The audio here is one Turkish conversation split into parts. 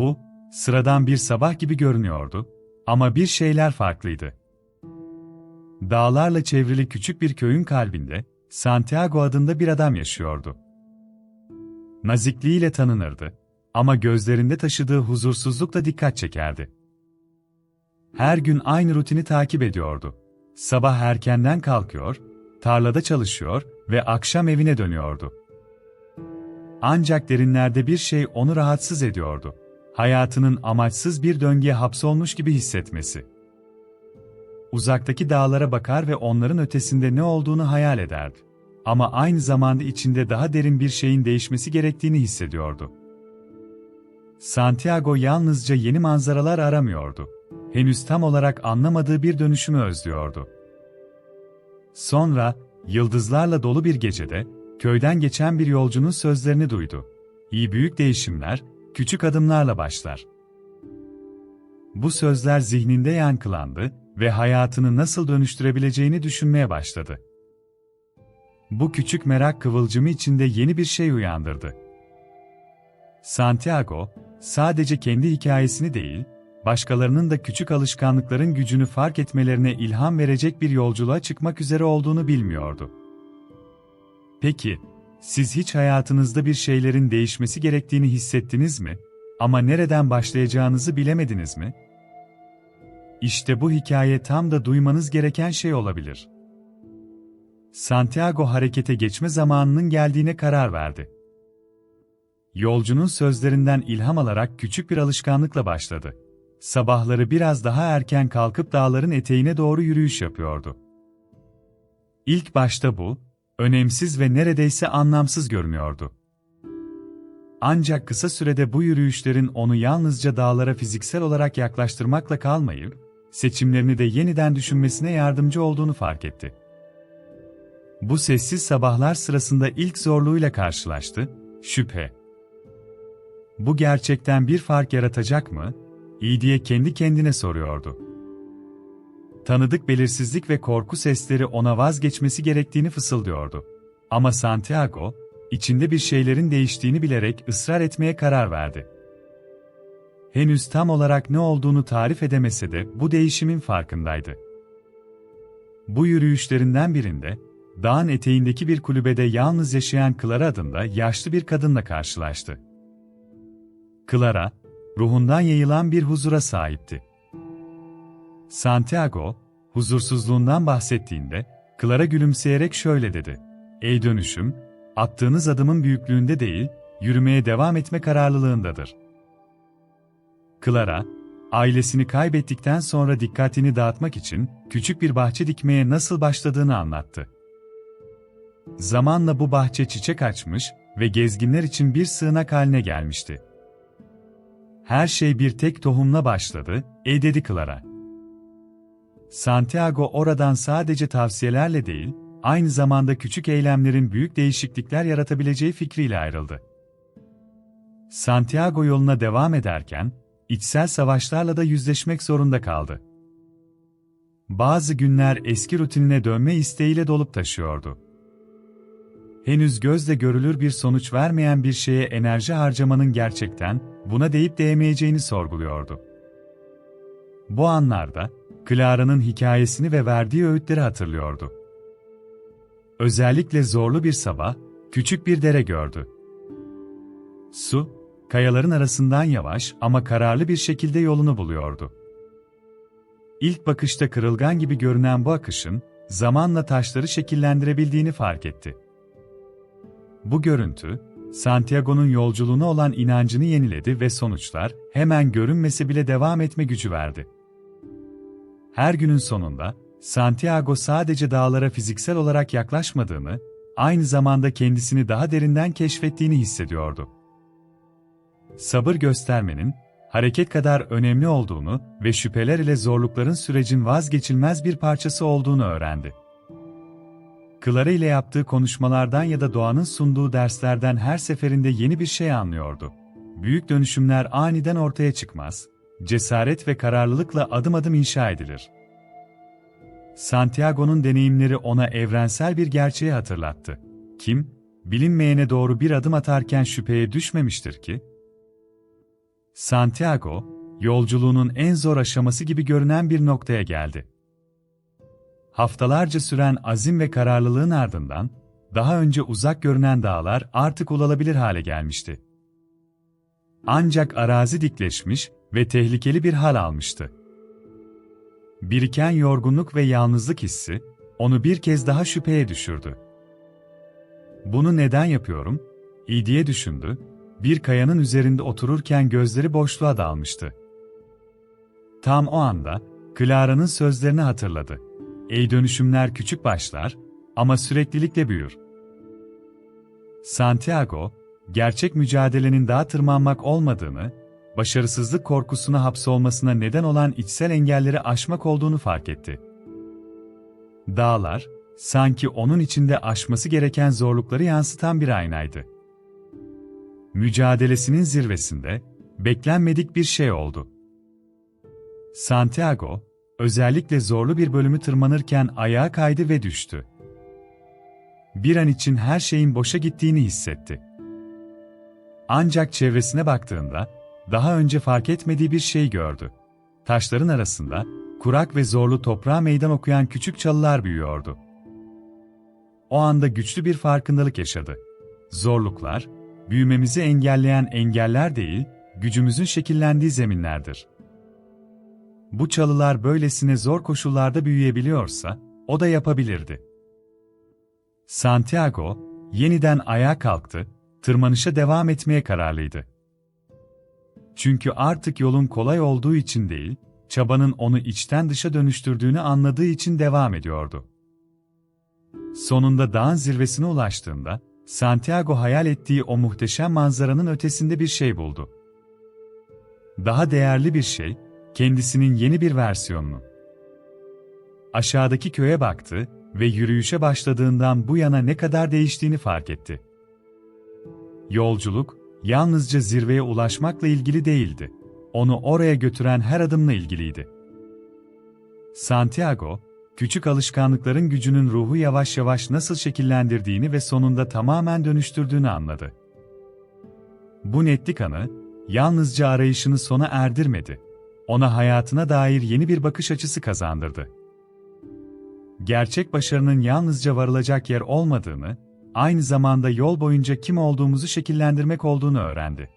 Bu, sıradan bir sabah gibi görünüyordu ama bir şeyler farklıydı. Dağlarla çevrili küçük bir köyün kalbinde, Santiago adında bir adam yaşıyordu. Nazikliğiyle tanınırdı ama gözlerinde taşıdığı huzursuzluk da dikkat çekerdi. Her gün aynı rutini takip ediyordu. Sabah erkenden kalkıyor, tarlada çalışıyor ve akşam evine dönüyordu. Ancak derinlerde bir şey onu rahatsız ediyordu. Hayatının amaçsız bir döngüye hapsolmuş gibi hissetmesi. Uzaktaki dağlara bakar ve onların ötesinde ne olduğunu hayal ederdi. Ama aynı zamanda içinde daha derin bir şeyin değişmesi gerektiğini hissediyordu. Santiago yalnızca yeni manzaralar aramıyordu. Henüz tam olarak anlamadığı bir dönüşümü özlüyordu. Sonra, yıldızlarla dolu bir gecede, köyden geçen bir yolcunun sözlerini duydu. İyi büyük değişimler, küçük adımlarla başlar. Bu sözler zihninde yankılandı ve hayatını nasıl dönüştürebileceğini düşünmeye başladı. Bu küçük merak kıvılcımı içinde yeni bir şey uyandırdı. Santiago, sadece kendi hikayesini değil, başkalarının da küçük alışkanlıkların gücünü fark etmelerine ilham verecek bir yolculuğa çıkmak üzere olduğunu bilmiyordu. Peki, siz hiç hayatınızda bir şeylerin değişmesi gerektiğini hissettiniz mi? Ama nereden başlayacağınızı bilemediniz mi? İşte bu hikaye tam da duymanız gereken şey olabilir. Santiago harekete geçme zamanının geldiğine karar verdi. Yolcunun sözlerinden ilham alarak küçük bir alışkanlıkla başladı. Sabahları biraz daha erken kalkıp dağların eteğine doğru yürüyüş yapıyordu. İlk başta bu, önemsiz ve neredeyse anlamsız görünüyordu. Ancak kısa sürede bu yürüyüşlerin onu yalnızca dağlara fiziksel olarak yaklaştırmakla kalmayıp, seçimlerini de yeniden düşünmesine yardımcı olduğunu fark etti. Bu sessiz sabahlar sırasında ilk zorluğuyla karşılaştı, şüphe. Bu gerçekten bir fark yaratacak mı? İyi diye kendi kendine soruyordu. Tanıdık belirsizlik ve korku sesleri ona vazgeçmesi gerektiğini fısıldıyordu. Ama Santiago, içinde bir şeylerin değiştiğini bilerek ısrar etmeye karar verdi. Henüz tam olarak ne olduğunu tarif edemese de bu değişimin farkındaydı. Bu yürüyüşlerinden birinde, dağın eteğindeki bir kulübede yalnız yaşayan Clara adında yaşlı bir kadınla karşılaştı. Clara, ruhundan yayılan bir huzura sahipti. Santiago, huzursuzluğundan bahsettiğinde, Clara gülümseyerek şöyle dedi. Ey dönüşüm, attığınız adımın büyüklüğünde değil, yürümeye devam etme kararlılığındadır. Clara, ailesini kaybettikten sonra dikkatini dağıtmak için küçük bir bahçe dikmeye nasıl başladığını anlattı. Zamanla bu bahçe çiçek açmış ve gezginler için bir sığınak haline gelmişti. Her şey bir tek tohumla başladı, ey dedi Clara. Santiago oradan sadece tavsiyelerle değil, aynı zamanda küçük eylemlerin büyük değişiklikler yaratabileceği fikriyle ayrıldı. Santiago yoluna devam ederken, içsel savaşlarla da yüzleşmek zorunda kaldı. Bazı günler eski rutinine dönme isteğiyle dolup taşıyordu. Henüz gözle görülür bir sonuç vermeyen bir şeye enerji harcamanın gerçekten buna değip değmeyeceğini sorguluyordu. Bu anlarda, Clara'nın hikayesini ve verdiği öğütleri hatırlıyordu. Özellikle zorlu bir sabah, küçük bir dere gördü. Su, kayaların arasından yavaş ama kararlı bir şekilde yolunu buluyordu. İlk bakışta kırılgan gibi görünen bu akışın, zamanla taşları şekillendirebildiğini fark etti. Bu görüntü, Santiago'nun yolculuğuna olan inancını yeniledi ve sonuçlar, hemen görünmese bile devam etme gücü verdi. Her günün sonunda, Santiago sadece dağlara fiziksel olarak yaklaşmadığını, aynı zamanda kendisini daha derinden keşfettiğini hissediyordu. Sabır göstermenin, hareket kadar önemli olduğunu ve şüpheler ile zorlukların sürecin vazgeçilmez bir parçası olduğunu öğrendi. Clara ile yaptığı konuşmalardan ya da doğanın sunduğu derslerden her seferinde yeni bir şey anlıyordu. Büyük dönüşümler aniden ortaya çıkmaz, cesaret ve kararlılıkla adım adım inşa edilir. Santiago'nun deneyimleri ona evrensel bir gerçeği hatırlattı. Kim, bilinmeyene doğru bir adım atarken şüpheye düşmemiştir ki? Santiago, yolculuğunun en zor aşaması gibi görünen bir noktaya geldi. Haftalarca süren azim ve kararlılığın ardından, daha önce uzak görünen dağlar artık ulaşılabilir hale gelmişti. Ancak arazi dikleşmiş ve tehlikeli bir hal almıştı. Biriken yorgunluk ve yalnızlık hissi, onu bir kez daha şüpheye düşürdü. Bunu neden yapıyorum? İyi diye düşündü, bir kayanın üzerinde otururken gözleri boşluğa dalmıştı. Tam o anda, Clara'nın sözlerini hatırladı. Ey dönüşümler küçük başlar ama süreklilikle büyür. Santiago, gerçek mücadelenin dağa tırmanmak olmadığını, başarısızlık korkusuna hapsolmasına neden olan içsel engelleri aşmak olduğunu fark etti. Dağlar, sanki onun içinde aşması gereken zorlukları yansıtan bir aynaydı. Mücadelesinin zirvesinde, beklenmedik bir şey oldu. Santiago, özellikle zorlu bir bölümü tırmanırken ayağa kaydı ve düştü. Bir an için her şeyin boşa gittiğini hissetti. Ancak çevresine baktığında, daha önce fark etmediği bir şey gördü. Taşların arasında, kurak ve zorlu toprağa meydan okuyan küçük çalılar büyüyordu. O anda güçlü bir farkındalık yaşadı. Zorluklar, büyümemizi engelleyen engeller değil, gücümüzün şekillendiği zeminlerdir. Bu çalılar böylesine zor koşullarda büyüyebiliyorsa, o da yapabilirdi. Santiago, yeniden ayağa kalktı, tırmanışa devam etmeye kararlıydı. Çünkü artık yolun kolay olduğu için değil, çabanın onu içten dışa dönüştürdüğünü anladığı için devam ediyordu. Sonunda dağın zirvesine ulaştığında, Santiago hayal ettiği o muhteşem manzaranın ötesinde bir şey buldu. Daha değerli bir şey, kendisinin yeni bir versiyonunu. Aşağıdaki köye baktı ve yürüyüşe başladığından bu yana ne kadar değiştiğini fark etti. Yolculuk, yalnızca zirveye ulaşmakla ilgili değildi. Onu oraya götüren her adımla ilgiliydi. Santiago, küçük alışkanlıkların gücünün ruhu yavaş yavaş nasıl şekillendirdiğini ve sonunda tamamen dönüştürdüğünü anladı. Bu netlik anı, yalnızca arayışını sona erdirmedi, ona hayatına dair yeni bir bakış açısı kazandırdı. Gerçek başarının yalnızca varılacak yer olmadığını, aynı zamanda yol boyunca kim olduğumuzu şekillendirmek olduğunu öğrendi.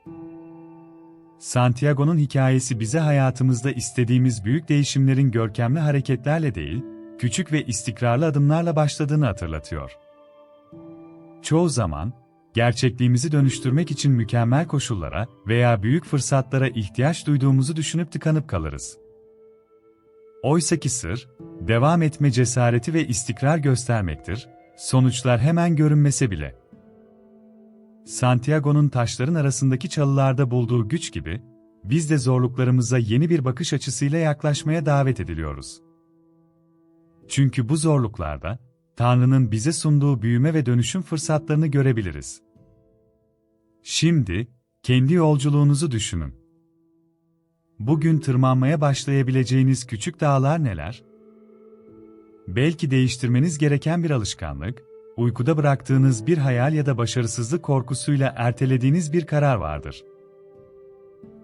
Santiago'nun hikayesi bize hayatımızda istediğimiz büyük değişimlerin görkemli hareketlerle değil, küçük ve istikrarlı adımlarla başladığını hatırlatıyor. Çoğu zaman, gerçekliğimizi dönüştürmek için mükemmel koşullara veya büyük fırsatlara ihtiyaç duyduğumuzu düşünüp tıkanıp kalırız. Oysaki sır, devam etme cesareti ve istikrar göstermektir, sonuçlar hemen görünmese bile. Santiago'nun taşların arasındaki çalılarda bulduğu güç gibi, biz de zorluklarımıza yeni bir bakış açısıyla yaklaşmaya davet ediliyoruz. Çünkü bu zorluklarda, Tanrı'nın bize sunduğu büyüme ve dönüşüm fırsatlarını görebiliriz. Şimdi, kendi yolculuğunuzu düşünün. Bugün tırmanmaya başlayabileceğiniz küçük dağlar neler? Belki değiştirmeniz gereken bir alışkanlık, uykuda bıraktığınız bir hayal ya da başarısızlık korkusuyla ertelediğiniz bir karar vardır.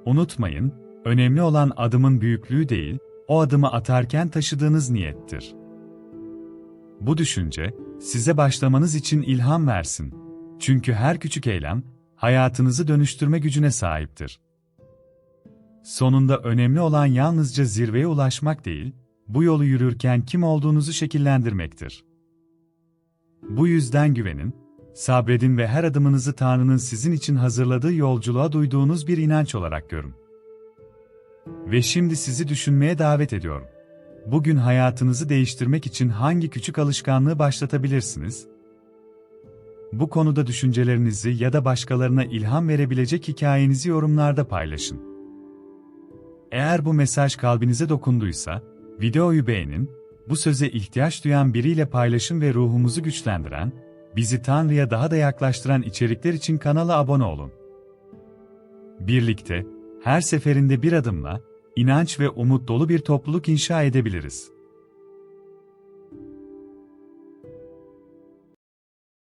Unutmayın, önemli olan adımın büyüklüğü değil, o adımı atarken taşıdığınız niyettir. Bu düşünce, size başlamanız için ilham versin. Çünkü her küçük eylem, hayatınızı dönüştürme gücüne sahiptir. Sonunda önemli olan yalnızca zirveye ulaşmak değil, bu yolu yürürken kim olduğunuzu şekillendirmektir. Bu yüzden güvenin, sabredin ve her adımınızı Tanrı'nın sizin için hazırladığı yolculuğa duyduğunuz bir inanç olarak görün. Ve şimdi sizi düşünmeye davet ediyorum. Bugün hayatınızı değiştirmek için hangi küçük alışkanlığı başlatabilirsiniz? Bu konuda düşüncelerinizi ya da başkalarına ilham verebilecek hikayenizi yorumlarda paylaşın. Eğer bu mesaj kalbinize dokunduysa, videoyu beğenin, bu söze ihtiyaç duyan biriyle paylaşın ve ruhumuzu güçlendiren, bizi Tanrı'ya daha da yaklaştıran içerikler için kanala abone olun. Birlikte, her seferinde bir adımla, inanç ve umut dolu bir topluluk inşa edebiliriz.